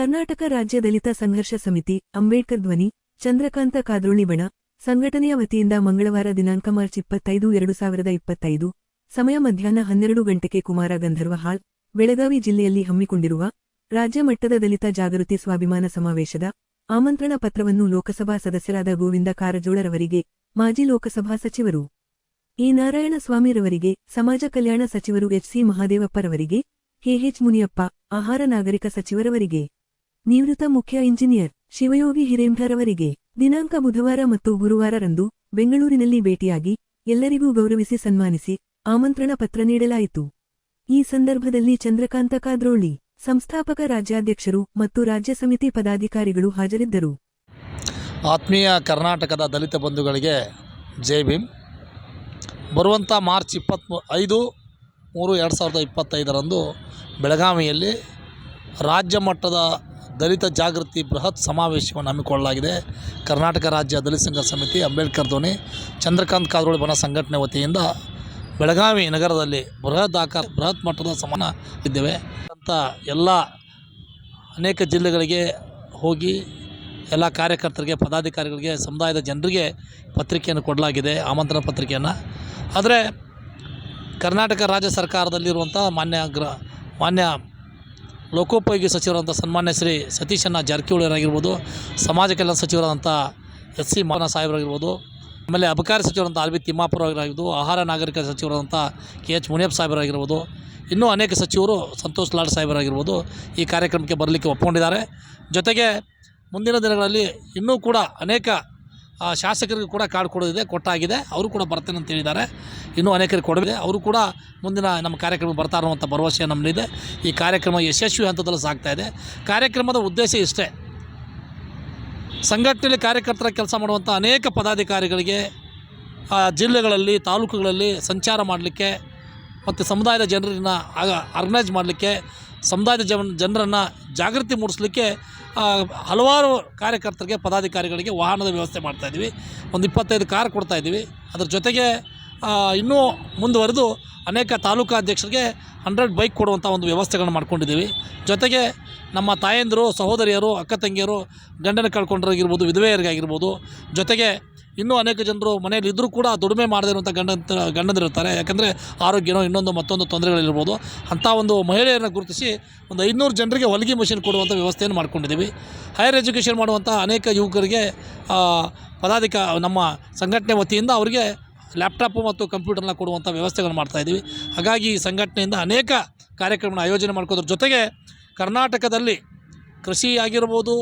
ಕರ್ನಾಟಕ ರಾಜ್ಯ ದಲಿತ ಸಂಘರ್ಷ ಸಮಿತಿ, ಅಂಬೇಡ್ಕರ್ ಧ್ವನಿ, ಚಂದ್ರಕಾಂತ ಕಾದ್ರೋಳಿ ಬಣ, ಸಂಘಟನೆಯ ವತಿಯಿಂದ ಮಂಗಳವಾರ ದಿನಾಂಕ ಮಾರ್ಚ್ ಇಪ್ಪತ್ತೈದು, ಎರಡು ಸಾವಿರದ ಇಪ್ಪತ್ತೈದು, ಸಮಯ ಮಧ್ಯಾಹ್ನ ಹನ್ನೆರಡು ಗಂಟೆಗೆ ಕುಮಾರ ಗಂಧರ್ವ ಹಾಲ್, ಬೆಳಗಾವಿ ಜಿಲ್ಲೆಯಲ್ಲಿ ಹಮ್ಮಿಕೊಂಡಿರುವ ರಾಜ್ಯ ಮಟ್ಟದ ದಲಿತ ಜಾಗೃತಿ ಸ್ವಾಭಿಮಾನ ಸಮಾವೇಶದ ಆಮಂತ್ರಣ ಪತ್ರವನ್ನು ಲೋಕಸಭಾ ಸದಸ್ಯರಾದ ಗೋವಿಂದ ಕಾರಜೋಳರವರಿಗೆ, ಮಾಜಿ ಲೋಕಸಭಾ ಸಚಿವರು ಎ. ನಾರಾಯಣಸ್ವಾಮಿರವರಿಗೆ ಸಮಾಜ ಕಲ್ಯಾಣ ಸಚಿವರು ಎಚ್ಸಿ ಮಹಾದೇವಪ್ಪರವರಿಗೆ ಕೆಎಚ್ ಮುನಿಯಪ್ಪ, ಆಹಾರ ನಾಗರಿಕ ಸಚಿವರವರಿಗೆ ನಿವೃತ್ತ ಮುಖ್ಯ ಇಂಜಿನಿಯರ್ ಶಿವಯೋಗಿ ಹಿರೇಂಭರವರಿಗೆ ದಿನಾಂಕ ಬುಧವಾರ ಮತ್ತು ಗುರುವಾರರಂದು ಬೆಂಗಳೂರಿನಲ್ಲಿ ಭೇಟಿಯಾಗಿ ಎಲ್ಲರಿಗೂ ಗೌರವಿಸಿ ಸನ್ಮಾನಿಸಿ ಆಮಂತ್ರಣ ಪತ್ರ ನೀಡಲಾಯಿತು. ಈ ಸಂದರ್ಭದಲ್ಲಿ ಚಂದ್ರಕಾಂತ ಕಾದ್ರೋಳಿ, ಸಂಸ್ಥಾಪಕ ರಾಜ್ಯಾಧ್ಯಕ್ಷರು ಮತ್ತು ರಾಜ್ಯ ಸಮಿತಿ ಪದಾಧಿಕಾರಿಗಳು ಹಾಜರಿದ್ದರು. ಆತ್ಮೀಯ ಕರ್ನಾಟಕದ ದಲಿತ ಬಂಧುಗಳಿಗೆ ಜೈ ಭೀಮ್. ಬರುವಂಥ ಮಾರ್ಚ್ ಇಪ್ಪತ್ತ್ ಐದು, ಮೂರು, ಎರಡು ಸಾವಿರದ ಇಪ್ಪತ್ತೈದರಂದು ಬೆಳಗಾವಿಯಲ್ಲಿ ರಾಜ್ಯ ಮಟ್ಟದ ದಲಿತ ಜಾಗೃತಿ ಬೃಹತ್ ಸಮಾವೇಶವನ್ನು ಹಮ್ಮಿಕೊಳ್ಳಲಾಗಿದೆ. ಕರ್ನಾಟಕ ರಾಜ್ಯ ದಲಿತ ಸಂಘ ಸಮಿತಿ ಅಂಬೇಡ್ಕರ್ ಧ್ವನಿ ಚಂದ್ರಕಾಂತ್ ಕಾದ್ರೋಳಿ ಬಣ ಸಂಘಟನೆ ವತಿಯಿಂದ ಬೆಳಗಾವಿ ನಗರದಲ್ಲಿ ಬೃಹತ್ ಆಕಾರ, ಬೃಹತ್ ಮಟ್ಟದ ಸಮಾನ ಇದ್ದೇವೆ. ಅಂತ ಎಲ್ಲ ಅನೇಕ ಜಿಲ್ಲೆಗಳಿಗೆ ಹೋಗಿ ಎಲ್ಲ ಕಾರ್ಯಕರ್ತರಿಗೆ, ಪದಾಧಿಕಾರಿಗಳಿಗೆ, ಸಮುದಾಯದ ಜನರಿಗೆ ಪತ್ರಿಕೆಯನ್ನು ಕೊಡಲಾಗಿದೆ, ಆಮಂತ್ರಣ ಪತ್ರಿಕೆಯನ್ನು. ಆದರೆ ಕರ್ನಾಟಕ ರಾಜ್ಯ ಸರ್ಕಾರದಲ್ಲಿರುವಂಥ ಮಾನ್ಯ ಗ್ರ, ಮಾನ್ಯ ಲೋಕೋಪಯೋಗಿ ಸಚಿವರಾದಂಥ ಸನ್ಮಾನ್ಯ ಶ್ರೀ ಸತೀಶಣ್ಣ ಜಾರಕಿಹೊಳಿಯವರಾಗಿರ್ಬೋದು ಸಮಾಜ ಕಲ್ಯಾಣ ಸಚಿವರಾದಂಥ ಎಸ್ ಸಿ ಮೋಹನ ಸಾಹೇಬರಾಗಿರ್ಬೋದು ಆಮೇಲೆ ಅಬಕಾರಿ ಸಚಿವರಂಥ ಆರ್ ಬಿ ತಿಮ್ಮಾಪುರ ಅವರಾಗಿರ್ಬೋದು, ಆಹಾರ ನಾಗರಿಕ ಸಚಿವರಾದಂಥ ಕೆ ಎಚ್ ಮುನಿಯಪ್ಪ ಸಾಹೇಬರಾಗಿರ್ಬೋದು ಇನ್ನೂ ಅನೇಕ ಸಚಿವರು ಸಂತೋಷ್ ಲಾಡ್ ಸಾಹೇಬರಾಗಿರ್ಬೋದು ಈ ಕಾರ್ಯಕ್ರಮಕ್ಕೆ ಬರಲಿಕ್ಕೆ ಒಪ್ಪಿಕೊಂಡಿದ್ದಾರೆ ಜೊತೆಗೆ ಮುಂದಿನ ದಿನಗಳಲ್ಲಿ ಇನ್ನೂ ಕೂಡ ಅನೇಕ ಶಾಸಕರಿಗೂ ಕೂಡ ಕಾರ್ಡ್ ಕೊಡೋದಿದೆ, ಕೊಟ್ಟಾಗಿದೆ. ಅವರು ಕೂಡ ಬರ್ತೇನೆ ಅಂತ ಹೇಳಿದ್ದಾರೆ. ಇನ್ನೂ ಅನೇಕರಿಗೆ ಕೊಡಬೇಕು ಅವರು ಕೂಡ ಮುಂದಿನ ನಮ್ಮ ಕಾರ್ಯಕ್ರಮ ಬರ್ತಾ ಅನ್ನುವಂಥ ಭರವಸೆ ನಮ್ಮಲ್ಲಿದೆ. ಈ ಕಾರ್ಯಕ್ರಮ ಯಶಸ್ವಿ ಹಂತದಲ್ಲಿ ಸಾಗ್ತಾ ಇದೆ. ಕಾರ್ಯಕ್ರಮದ ಉದ್ದೇಶ ಇಷ್ಟೇ. ಸಂಘಟನೆಯಲ್ಲಿ ಕಾರ್ಯಕರ್ತರ ಕೆಲಸ ಮಾಡುವಂಥ ಅನೇಕ ಪದಾಧಿಕಾರಿಗಳಿಗೆ ಜಿಲ್ಲೆಗಳಲ್ಲಿ, ತಾಲೂಕುಗಳಲ್ಲಿ ಸಂಚಾರ ಮಾಡಲಿಕ್ಕೆ ಮತ್ತು ಸಮುದಾಯದ ಜನರನ್ನ ಆಗ ಆರ್ಗನೈಸ್ ಮಾಡಲಿಕ್ಕೆ ಸಮುದಾಯದ ಜನ ಜನರನ್ನು ಜಾಗೃತಿ ಮೂಡಿಸ್ಲಿಕ್ಕೆ ಹಲವಾರು ಕಾರ್ಯಕರ್ತರಿಗೆ, ಪದಾಧಿಕಾರಿಗಳಿಗೆ ವಾಹನದ ವ್ಯವಸ್ಥೆ ಮಾಡ್ತಾಯಿದ್ವಿ ಒಂದು ಇಪ್ಪತ್ತೈದು ಕಾರ್ ಕೊಡ್ತಾಯಿದ್ದೀವಿ ಅದ್ರ ಜೊತೆಗೆ ಇನ್ನೂ ಮುಂದುವರೆದು ಅನೇಕ ತಾಲೂಕು ಅಧ್ಯಕ್ಷರಿಗೆ ಹಂಡ್ರೆಡ್ ಬೈಕ್ ಕೊಡುವಂಥ ಒಂದು ವ್ಯವಸ್ಥೆಗಳನ್ನು ಮಾಡ್ಕೊಂಡಿದ್ದೀವಿ. ಜೊತೆಗೆ ನಮ್ಮ ತಾಯಂದಿರು, ಸಹೋದರಿಯರು, ಅಕ್ಕ ತಂಗಿಯರು, ಗಂಡನ ಕಳ್ಕೊಂಡ್ರಾಗಿರ್ಬೋದು ವಿಧವೆಯರಿಗಾಗಿರ್ಬೋದು ಜೊತೆಗೆ ಇನ್ನೂ ಅನೇಕ ಜನರು ಮನೆಯಲ್ಲಿ ಇದ್ದರೂ ಕೂಡ ದುಡಿಮೆ ಮಾಡದೇ ಇರುವಂಥ ಗಂಡ ಗಂಡಂದಿರುತ್ತಾರೆ ಯಾಕಂದರೆ ಆರೋಗ್ಯನೋ ಇನ್ನೊಂದು ಮತ್ತೊಂದು ತೊಂದರೆಗಳಿರ್ಬೋದು. ಅಂಥ ಒಂದು ಮಹಿಳೆಯರನ್ನು ಗುರುತಿಸಿ ಒಂದು ಐನೂರು ಜನರಿಗೆ ಹೊಲಿಗೆ ಮಷಿನ್ ಕೊಡುವಂಥ ವ್ಯವಸ್ಥೆಯನ್ನು ಮಾಡ್ಕೊಂಡಿದ್ದೀವಿ. ಹೈಯರ್ ಎಜುಕೇಷನ್ ಮಾಡುವಂಥ ಅನೇಕ ಯುವಕರಿಗೆ ಪದಾಧಿಕ, ನಮ್ಮ ಸಂಘಟನೆ ವತಿಯಿಂದ ಅವರಿಗೆ ಲ್ಯಾಪ್ಟಾಪು ಮತ್ತು ಕಂಪ್ಯೂಟರ್ನ ಕೊಡುವಂಥ ವ್ಯವಸ್ಥೆಗಳನ್ನು ಮಾಡ್ತಾಯಿದ್ದೀವಿ ಹಾಗಾಗಿ ಈ ಸಂಘಟನೆಯಿಂದ ಅನೇಕ ಕಾರ್ಯಕ್ರಮನ ಆಯೋಜನೆ ಮಾಡ್ಕೋದ್ರ ಜೊತೆಗೆ ಕರ್ನಾಟಕದಲ್ಲಿ ಕೃಷಿ ಆಗಿರ್ಬೋದು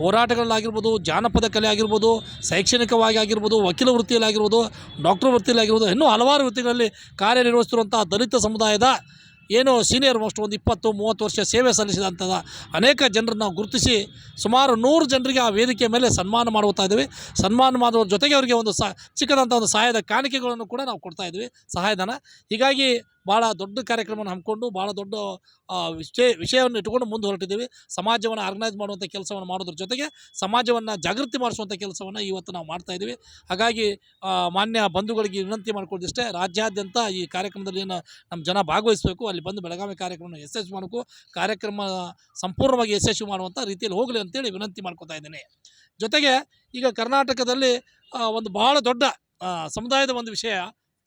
ಹೋರಾಟಗಳಾಗಿರ್ಬೋದು ಜಾನಪದ ಕಲೆ ಆಗಿರ್ಬೋದು, ಶೈಕ್ಷಣಿಕವಾಗಿ ಆಗಿರ್ಬೋದು, ವಕೀಲ ವೃತ್ತಿಯಲ್ಲಿ ಆಗಿರ್ಬೋದು ಡಾಕ್ಟರ್ ವೃತ್ತಿಯಲ್ಲಿ ಆಗಿರ್ಬೋದು ಇನ್ನೂ ಹಲವಾರು ವೃತ್ತಿಗಳಲ್ಲಿ ಕಾರ್ಯನಿರ್ವಹಿಸ್ತಿರುವಂಥ ದಲಿತ ಸಮುದಾಯದ ಏನು ಸೀನಿಯರ್ ಮೋಸ್ಟ್ ಒಂದು ಇಪ್ಪತ್ತು, ಮೂವತ್ತು ವರ್ಷ ಸೇವೆ ಸಲ್ಲಿಸಿದಂಥ ಅನೇಕ ಜನರನ್ನು ಗುರುತಿಸಿ ಸುಮಾರು ನೂರು ಜನರಿಗೆ ಆ ವೇದಿಕೆ ಮೇಲೆ ಸನ್ಮಾನ ಮಾಡುತ್ತಾ ಇದ್ದೀವಿ. ಸನ್ಮಾನ ಮಾಡುವ ಜೊತೆಗೆ ಅವರಿಗೆ ಒಂದು ಸ ಚಿಕ್ಕದಂಥ ಒಂದು ಸಹಾಯದ ಕಾಣಿಕೆಗಳನ್ನು ಕೂಡ ನಾವು ಕೊಡ್ತಾ ಇದ್ದೀವಿ. ಸಹಾಯಧನ. ಹೀಗಾಗಿ ಭಾಳ ದೊಡ್ಡ ಕಾರ್ಯಕ್ರಮವನ್ನು ಹಮ್ಮಿಕೊಂಡು ಭಾಳ ದೊಡ್ಡ ವಿಷಯ, ವಿಷಯವನ್ನು ಇಟ್ಕೊಂಡು ಮುಂದೆ ಹೊರಟಿದ್ದೀವಿ. ಸಮಾಜವನ್ನು ಆರ್ಗನೈಸ್ ಮಾಡುವಂಥ ಕೆಲಸವನ್ನು ಮಾಡೋದ್ರ ಜೊತೆಗೆ ಸಮಾಜವನ್ನು ಜಾಗೃತಿ ಮಾಡಿಸುವಂಥ ಕೆಲಸವನ್ನು ಇವತ್ತು ನಾವು ಮಾಡ್ತಾ ಇದ್ದೀವಿ. ಹಾಗಾಗಿ ಮಾನ್ಯ ಬಂಧುಗಳಿಗೆ ವಿನಂತಿ ಮಾಡಿಕೊಂಡಿಷ್ಟೇ ರಾಜ್ಯಾದ್ಯಂತ ಈ ಕಾರ್ಯಕ್ರಮದಲ್ಲಿ ಏನು ನಮ್ಮ ಜನ ಭಾಗವಹಿಸಬೇಕು, ಅಲ್ಲಿ ಬಂದು ಬೆಳಗಾವಿ ಕಾರ್ಯಕ್ರಮವನ್ನು ಯಶಸ್ವಿ ಮಾಡಬೇಕು, ಕಾರ್ಯಕ್ರಮ ಸಂಪೂರ್ಣವಾಗಿ ಯಶಸ್ವಿ ಮಾಡುವಂಥ ರೀತಿಯಲ್ಲಿ ಹೋಗಲಿ ಅಂತೇಳಿ ವಿನಂತಿ ಮಾಡ್ಕೊತಾ ಇದ್ದೀನಿ. ಜೊತೆಗೆ ಈಗ ಕರ್ನಾಟಕದಲ್ಲಿ ಒಂದು ಬಹಳ ದೊಡ್ಡ ಸಮುದಾಯದ ಒಂದು ವಿಷಯ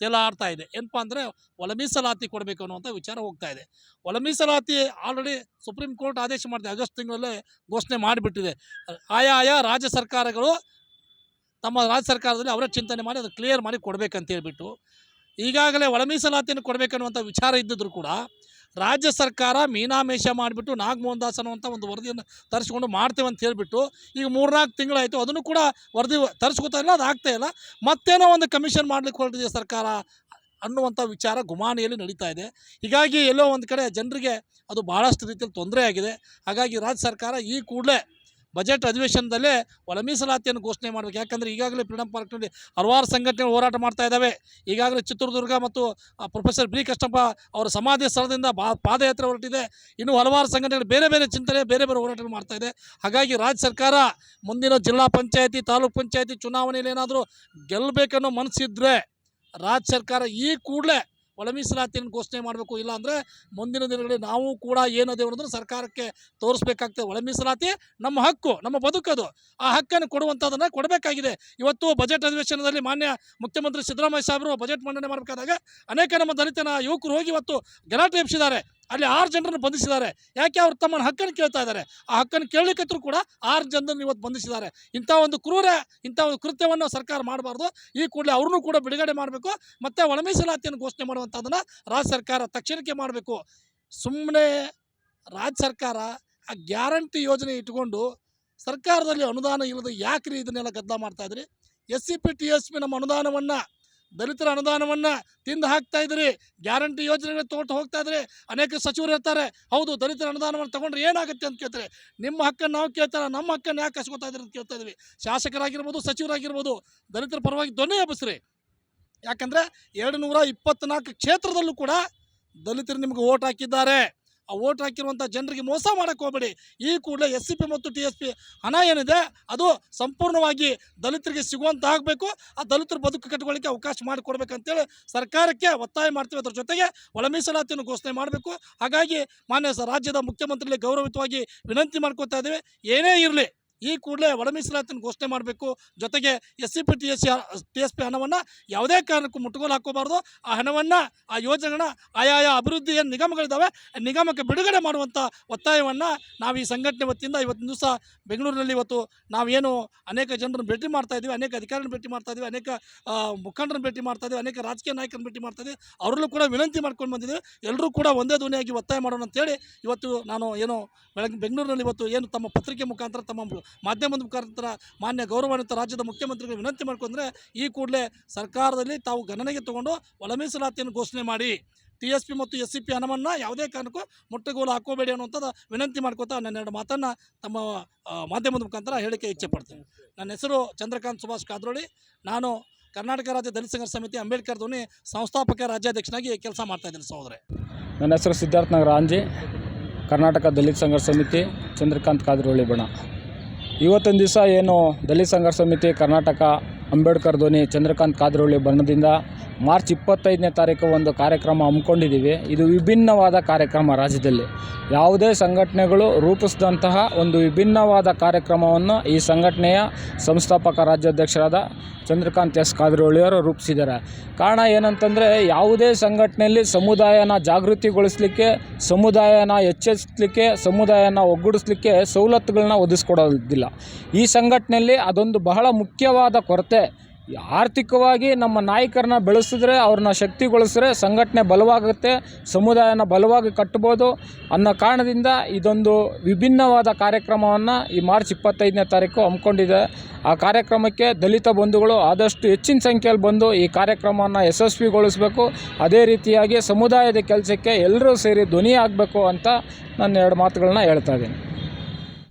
ತೇಲಾಡ್ತಾ ಇದೆ ಏನಪ್ಪ ಅಂದರೆ ಒಳ ಮೀಸಲಾತಿ ಕೊಡಬೇಕು ಅನ್ನುವಂಥ ವಿಚಾರ ಹೋಗ್ತಾ ಇದೆ ಒಳ ಮೀಸಲಾತಿ ಆಲ್ರೆಡಿ ಸುಪ್ರೀಂ ಕೋರ್ಟ್ ಆದೇಶ ಮಾಡಿದೆ. ಆಗಸ್ಟ್ ತಿಂಗಳಲ್ಲೇ ಘೋಷಣೆ ಮಾಡಿಬಿಟ್ಟಿದೆ. ಆಯಾ ಆಯಾ ರಾಜ್ಯ ಸರ್ಕಾರಗಳು ತಮ್ಮ ರಾಜ್ಯ ಸರ್ಕಾರದಲ್ಲಿ ಅವರ ಚಿಂತನೆ ಮಾಡಿ ಅದು ಕ್ಲಿಯರ್ ಮಾಡಿ ಕೊಡಬೇಕಂತ ಹೇಳ್ಬಿಟ್ಟು ಈಗಾಗಲೇ ಒಳ ಮೀಸಲಾತಿಯನ್ನು ಕೊಡಬೇಕನ್ನುವಂಥ ವಿಚಾರ ಇದ್ದಿದ್ರು ಕೂಡ ರಾಜ್ಯ ಸರ್ಕಾರ ಮೀನಾಮೇಷ ಮಾಡಿಬಿಟ್ಟು ನಾಗಮೋಹನ್ ದಾಸ್ ಅನ್ನುವಂಥ ಒಂದು ವರದಿಯನ್ನು ತರಿಸ್ಕೊಂಡು ಮಾಡ್ತೇವೆ ಅಂತ ಹೇಳಿಬಿಟ್ಟು ಈಗ ಮೂರ್ನಾಲ್ಕು ತಿಂಗಳಾಯಿತು. ಅದನ್ನು ಕೂಡ ವರದಿ ತರಿಸ್ಕೊತಾ ಇಲ್ಲ, ಅದು ಆಗ್ತಾ ಇಲ್ಲ. ಮತ್ತೇನೋ ಒಂದು ಕಮಿಷನ್ ಮಾಡ್ಲಿಕ್ಕೆ ಹೊರಟಿದೆ ಸರ್ಕಾರ ಅನ್ನುವಂಥ ವಿಚಾರ ಗುಮಾನಿಯಲ್ಲಿ ನಡೀತಾ ಇದೆ. ಹೀಗಾಗಿ ಎಲ್ಲೋ ಒಂದು ಕಡೆ ಜನರಿಗೆ ಅದು ಭಾಳಷ್ಟು ರೀತಿಯಲ್ಲಿ ತೊಂದರೆ ಆಗಿದೆ. ಹಾಗಾಗಿ ರಾಜ್ಯ ಸರ್ಕಾರ ಈ ಕೂಡಲೇ ಬಜೆಟ್ ಅಧಿವೇಶನದಲ್ಲೇ ಒಳ ಮೀಸಲಾತಿಯನ್ನು ಘೋಷಣೆ ಮಾಡಬೇಕು. ಯಾಕಂದರೆ ಈಗಾಗಲೇ ಫ್ರೀಡಮ್ ಪಾರ್ಕ್ನಲ್ಲಿ ಹಲವಾರು ಸಂಘಟನೆಗಳು ಹೋರಾಟ ಮಾಡ್ತಾ ಇದ್ದಾವೆ. ಈಗಾಗಲೇ ಚಿತ್ರದುರ್ಗ ಮತ್ತು ಪ್ರೊಫೆಸರ್ ಬಿ. ಕೃಷ್ಣಪ್ಪ ಅವರ ಸಮಾಧಿ ಸ್ಥಳದಿಂದ ಬಾ, ಪಾದಯಾತ್ರೆ ಹೊರಟಿದೆ. ಇನ್ನು ಹಲವಾರು ಸಂಘಟನೆಗಳು ಬೇರೆ ಬೇರೆ ಚಿಂತನೆ, ಬೇರೆ ಬೇರೆ ಹೋರಾಟಗಳು ಮಾಡ್ತಾ ಇದೆ. ಹಾಗಾಗಿ ರಾಜ್ಯ ಸರ್ಕಾರ ಮುಂದಿನ ಜಿಲ್ಲಾ ಪಂಚಾಯತಿ, ತಾಲೂಕು ಪಂಚಾಯತಿ ಚುನಾವಣೆಯಲ್ಲಿ ಏನಾದರೂ ಗೆಲ್ಲಬೇಕನ್ನೋ ಮನಸ್ಸಿದ್ರೆ ರಾಜ್ಯ ಸರ್ಕಾರ ಈ ಕೂಡಲೇ ಒಳ ಮೀಸಲಾತಿಯನ್ನು ಘೋಷಣೆ ಮಾಡಬೇಕು, ಇಲ್ಲ ಅಂದರೆ ಮುಂದಿನ ದಿನಗಳಲ್ಲಿ ನಾವು ಕೂಡ ಏನದೇ ಅನ್ನೋದನ್ನು ಸರ್ಕಾರಕ್ಕೆ ತೋರಿಸ್ಬೇಕಾಗ್ತದೆ ಒಳ ಮೀಸಲಾತಿ ನಮ್ಮ ಹಕ್ಕು, ನಮ್ಮ ಬದುಕದು ಆ ಹಕ್ಕನ್ನು ಕೊಡುವಂಥದ್ದನ್ನು ಕೊಡಬೇಕಾಗಿದೆ. ಇವತ್ತು ಬಜೆಟ್ ಅಧಿವೇಶನದಲ್ಲಿ ಮಾನ್ಯ ಮುಖ್ಯಮಂತ್ರಿ ಸಿದ್ದರಾಮಯ್ಯ ಸಾಹೇಬರು ಬಜೆಟ್ ಮಂಡನೆ ಮಾಡಬೇಕಾದಾಗ ಅನೇಕ ನಮ್ಮ ದಲಿತನ ಯುವಕರು ಹೋಗಿ ಇವತ್ತು ಗಲಾಟೆ ಎಬ್ಸಿದ್ದಾರೆ ಅಲ್ಲಿ ಆರು ಜನರನ್ನು ಬಂಧಿಸಿದ್ದಾರೆ. ಯಾಕೆ ಅವ್ರು ತಮ್ಮ ಹಕ್ಕನ್ನು ಕೇಳ್ತಾ ಇದ್ದಾರೆ? ಆ ಹಕ್ಕನ್ನು ಕೇಳಲಿಕ್ಕಂತರೂ ಕೂಡ ಆರು ಜನರನ್ನು ಇವತ್ತು ಬಂಧಿಸಿದ್ದಾರೆ. ಇಂಥ ಒಂದು ಕ್ರೂರ, ಇಂಥ ಒಂದು ಕೃತ್ಯವನ್ನು ಸರ್ಕಾರ ಮಾಡಬಾರ್ದು. ಈ ಕೂಡಲೇ ಅವ್ರನ್ನೂ ಕೂಡ ಬಿಡುಗಡೆ ಮಾಡಬೇಕು. ಮತ್ತು ಒಳ ಮೀಸಲಾತಿಯನ್ನು ಘೋಷಣೆ ಮಾಡುವಂಥದ್ದನ್ನು ರಾಜ್ಯ ಸರ್ಕಾರ ತಕ್ಷಣಕ್ಕೆ ಮಾಡಬೇಕು. ಸುಮ್ಮನೆ ರಾಜ್ಯ ಸರ್ಕಾರ ಆ ಗ್ಯಾರಂಟಿ ಯೋಜನೆ ಇಟ್ಕೊಂಡು ಸರ್ಕಾರದಲ್ಲಿ ಅನುದಾನ ಇಲ್ಲದೆ ಯಾಕ್ರಿ ಇದನ್ನೆಲ್ಲ ಗದ್ದಲ ಮಾಡ್ತಾಯಿದ್ರಿ S C P, T S P ನಮ್ಮ ಅನುದಾನವನ್ನು ದಲಿತರ ಅನುದಾನವನ್ನು ತಿಂದು ಹಾಕ್ತಾ ಇದ್ರಿ. ಗ್ಯಾರಂಟಿ ಯೋಜನೆಗಳು ತೊಗೊಂಡು ಹೋಗ್ತಾ ಇದ್ರಿ ಅನೇಕ ಸಚಿವರು ಇರ್ತಾರೆ ಹೌದು, ದಲಿತರ ಅನುದಾನವನ್ನು ತಗೊಂಡ್ರೆ ಏನಾಗುತ್ತೆ? ಅಂತ ಕೇಳ್ತಾರೆ. ನಿಮ್ಮ ಹಕ್ಕನ್ನು ನಾವು ಕೇಳ್ತಾರೆ, ನಮ್ಮ ಹಕ್ಕನ್ನು ಯಾಕೆ ಕಸ್ಕೊತಾ ಇದ್ರಿ? ಅಂತ ಕೇಳ್ತಾ ಇದ್ವಿ. ಶಾಸಕರಾಗಿರ್ಬೋದು, ಸಚಿವರಾಗಿರ್ಬೋದು, ದಲಿತರ ಪರವಾಗಿ ದೊನ್ನೆ ಎಬ್ಬಿಸ್ರಿ. ಯಾಕಂದರೆ ಎರಡು ಕ್ಷೇತ್ರದಲ್ಲೂ ಕೂಡ ದಲಿತರು ನಿಮಗೆ ಓಟ್ ಹಾಕಿದ್ದಾರೆ. ಆ ಓಟ್ ಹಾಕಿರುವಂಥ ಜನರಿಗೆ ಮೋಸ ಮಾಡೋಕ್ಕೆ ಹೋಗಬೇಡಿ. ಈ ಕೂಡಲೇ ಎಸ್ ಸಿ ಪಿ ಮತ್ತು ಟಿ ಎಸ್ ಪಿ ಹಣ ಏನಿದೆ, ಅದು ಸಂಪೂರ್ಣವಾಗಿ ದಲಿತರಿಗೆ ಸಿಗುವಂತ ಆಗಬೇಕು. ಆ ದಲಿತರು ಬದುಕು ಕಟ್ಟಿಕೊಳ್ಳಿಕ್ಕೆ ಅವಕಾಶ ಮಾಡಿಕೊಡ್ಬೇಕಂತೇಳಿ ಸರ್ಕಾರಕ್ಕೆ ಒತ್ತಾಯ ಮಾಡ್ತೀವಿ. ಅದ್ರ ಜೊತೆಗೆ ಒಳ ಮೀಸಲಾತಿಯನ್ನು ಘೋಷಣೆ ಮಾಡಬೇಕು. ಹಾಗಾಗಿ ಮಾನ್ಯ ರಾಜ್ಯದ ಮುಖ್ಯಮಂತ್ರಿಗಳಿಗೆ ಗೌರವಿತವಾಗಿ ವಿನಂತಿ ಮಾಡ್ಕೋತಾ ಇದ್ದೇವೆ ಏನೇ ಇರಲಿ. ಈ ಕೂಡಲೇ ಒಳ ಮೀಸಲಾತಿನ ಘೋಷಣೆ ಮಾಡಬೇಕು. ಜೊತೆಗೆ S C P, T S C T S P ಹಣವನ್ನು ಯಾವುದೇ ಕಾರಣಕ್ಕೂ ಮುಟ್ಟುಗೋಲು ಹಾಕೋಬಾರ್ದು ಆ ಹಣವನ್ನು, ಆ ಯೋಜನೆಗಳನ್ನ ಆಯಾಯ ಅಭಿವೃದ್ಧಿ ಏನು ನಿಗಮಗಳಿದ್ದಾವೆ ನಿಗಮಕ್ಕೆ ಬಿಡುಗಡೆ ಮಾಡುವಂಥ ಒತ್ತಾಯವನ್ನು ನಾವು ಈ ಸಂಘಟನೆ ವತಿಯಿಂದ ಇವತ್ತಿನ ದಿವಸ ಬೆಂಗಳೂರಿನಲ್ಲಿ ಇವತ್ತು ನಾವೇನು ಅನೇಕ ಜನರನ್ನು ಭೇಟಿ ಮಾಡ್ತಾ ಇದ್ದೀವಿ ಅನೇಕ ಅಧಿಕಾರಿಗಳನ್ನು ಭೇಟಿ ಮಾಡ್ತಾ ಇದ್ದೀವಿ ಅನೇಕ ಮುಖಂಡರನ್ನು ಭೇಟಿ ಮಾಡ್ತಾ ಇದ್ದೀವಿ ಅನೇಕ ರಾಜಕೀಯ ನಾಯಕರನ್ನು ಭೇಟಿ ಮಾಡ್ತಾ ಇದ್ದೀವಿ ಅವರಲ್ಲೂ ಕೂಡ ವಿನಂತಿ ಮಾಡ್ಕೊಂಡು ಬಂದಿದ್ದೀವಿ ಎಲ್ಲರೂ ಕೂಡ ಒಂದೇ ಧ್ವನಿಯಾಗಿ ಒತ್ತಾಯ ಮಾಡೋಣ ಅಂತೇಳಿ ಇವತ್ತು ನಾನು ಏನು ಬೆಳಗ್ಗೆ ಬೆಂಗಳೂರಿನಲ್ಲಿ ಇವತ್ತು ಏನು ತಮ್ಮ ಪತ್ರಿಕೆ ಮುಖಾಂತರ ತಮ್ಮ ಮಾಧ್ಯಮದ ಮುಖಾಂತರ, ಮಾನ್ಯ ಗೌರವಾನ್ವಿತ ರಾಜ್ಯದ ಮುಖ್ಯಮಂತ್ರಿಗಳು ವಿನಂತಿ ಮಾಡ್ಕೊಂಡ್ರೆ ಈ ಕೂಡಲೇ ಸರ್ಕಾರದಲ್ಲಿ ತಾವು ಗಣನೆಗೆ ತಗೊಂಡು ಒಳ ಮೀಸಲಾತಿಯನ್ನು ಘೋಷಣೆ ಮಾಡಿ. ಟಿ ಎಸ್ ಪಿ ಮತ್ತು ಎಸ್ ಸಿ ಪಿ ಹಣವನ್ನು ಯಾವುದೇ ಕಾರಣಕ್ಕೂ ಮುಟ್ಟುಗೋಲು ಹಾಕೋಬೇಡಿ ಅನ್ನುವಂಥದ್ದು ವಿನಂತಿ ಮಾಡ್ಕೋತಾ ನನ್ನ ಎರಡು ಮಾತನ್ನು ತಮ್ಮ ಮಾಧ್ಯಮದ ಮುಖಾಂತರ ಹೇಳಿಕೆ ಇಚ್ಛೆ ಪಡ್ತೀನಿ. ನನ್ನ ಹೆಸರು ಚಂದ್ರಕಾಂತ್ ಸುಭಾಷ್ ಕಾದ್ರೋಳಿ. ನಾನು ಕರ್ನಾಟಕ ರಾಜ್ಯ ದಲಿತ ಸಂಘರ್ಷ ಸಮಿತಿ ಅಂಬೇಡ್ಕರ್ ಧ್ವನಿ ಸಂಸ್ಥಾಪಕ ರಾಜ್ಯಾಧ್ಯಕ್ಷನಾಗಿ ಕೆಲಸ ಮಾಡ್ತಾ ಇದ್ದೀನಿ ಸಹೋದರ. ನನ್ನ ಹೆಸರು ಸಿದ್ಧಾರ್ಥ ನಗರ ಕರ್ನಾಟಕ ದಲಿತ ಸಂಘರ್ಷ ಸಮಿತಿ ಚಂದ್ರಕಾಂತ್ ಕಾದ್ರೋಳಿ ಬಣ. ಇವತ್ತೊಂದು ದಿವಸ ಏನು ದಲಿತ ಸಂಘರ್ಷ ಸಮಿತಿ ಕರ್ನಾಟಕ ಅಂಬೇಡ್ಕರ್ ಧ್ವನಿ ಚಂದ್ರಕಾಂತ್ ಕಾದ್ರೋಳಿ ಬಣ್ಣದಿಂದ ಮಾರ್ಚ್ ಇಪ್ಪತ್ತೈದನೇ ತಾರೀಕು ಒಂದು ಕಾರ್ಯಕ್ರಮ ಹಮ್ಮಿಕೊಂಡಿದ್ದೀವಿ. ಇದು ವಿಭಿನ್ನವಾದ ಕಾರ್ಯಕ್ರಮ ರಾಜ್ಯದಲ್ಲಿ. ಯಾವುದೇ ಸಂಘಟನೆಗಳು ರೂಪಿಸಿದಂತಹ ಒಂದು ವಿಭಿನ್ನವಾದ ಕಾರ್ಯಕ್ರಮವನ್ನು ಈ ಸಂಘಟನೆಯ ಸಂಸ್ಥಾಪಕ ರಾಜ್ಯಾಧ್ಯಕ್ಷರಾದ ಚಂದ್ರಕಾಂತ್ ಎಸ್ ಕಾದ್ರೋಳಿಯವರು ರೂಪಿಸಿದ್ದಾರೆ. ಕಾರಣ ಏನಂತಂದರೆ ಯಾವುದೇ ಸಂಘಟನೆಯಲ್ಲಿ ಸಮುದಾಯನ ಜಾಗೃತಿಗೊಳಿಸಲಿಕ್ಕೆ, ಸಮುದಾಯನ ಎಚ್ಚರಿಸಲಿಕ್ಕೆ ಸಮುದಾಯನ ಒಗ್ಗೂಡಿಸ್ಲಿಕ್ಕೆ ಸವಲತ್ತುಗಳನ್ನ ಒದಗಿಸ್ಕೊಡೋದಿಲ್ಲ. ಈ ಸಂಘಟನೆಯಲ್ಲಿ ಅದೊಂದು ಬಹಳ ಮುಖ್ಯವಾದ ಕೊರತೆ ಆರ್ಥಿಕವಾಗಿ ನಮ್ಮ ನಾಯಕರನ್ನ ಬೆಳೆಸಿದ್ರೆ, ಅವ್ರನ್ನ ಶಕ್ತಿಗೊಳಿಸಿದ್ರೆ ಸಂಘಟನೆ ಬಲವಾಗುತ್ತೆ, ಸಮುದಾಯನ ಬಲವಾಗಿ ಕಟ್ಟಬೋದು ಅನ್ನೋ ಕಾರಣದಿಂದ ಇದೊಂದು ವಿಭಿನ್ನವಾದ ಕಾರ್ಯಕ್ರಮವನ್ನು ಈ ಮಾರ್ಚ್ ಇಪ್ಪತ್ತೈದನೇ ತಾರೀಕು ಹಮ್ಮಿಕೊಂಡಿದೆ. ಆ ಕಾರ್ಯಕ್ರಮಕ್ಕೆ ದಲಿತ ಬಂಧುಗಳು ಆದಷ್ಟು ಹೆಚ್ಚಿನ ಸಂಖ್ಯೆಯಲ್ಲಿ ಬಂದು ಈ ಕಾರ್ಯಕ್ರಮವನ್ನು ಯಶಸ್ವಿಗೊಳಿಸಬೇಕು. ಅದೇ ರೀತಿಯಾಗಿ ಸಮುದಾಯದ ಕೆಲಸಕ್ಕೆ ಎಲ್ಲರೂ ಸೇರಿ ಧ್ವನಿ ಆಗಬೇಕು ಅಂತ ನಾನು ಎರಡು ಮಾತುಗಳನ್ನ ಹೇಳ್ತಾ ಇದ್ದೀನಿ.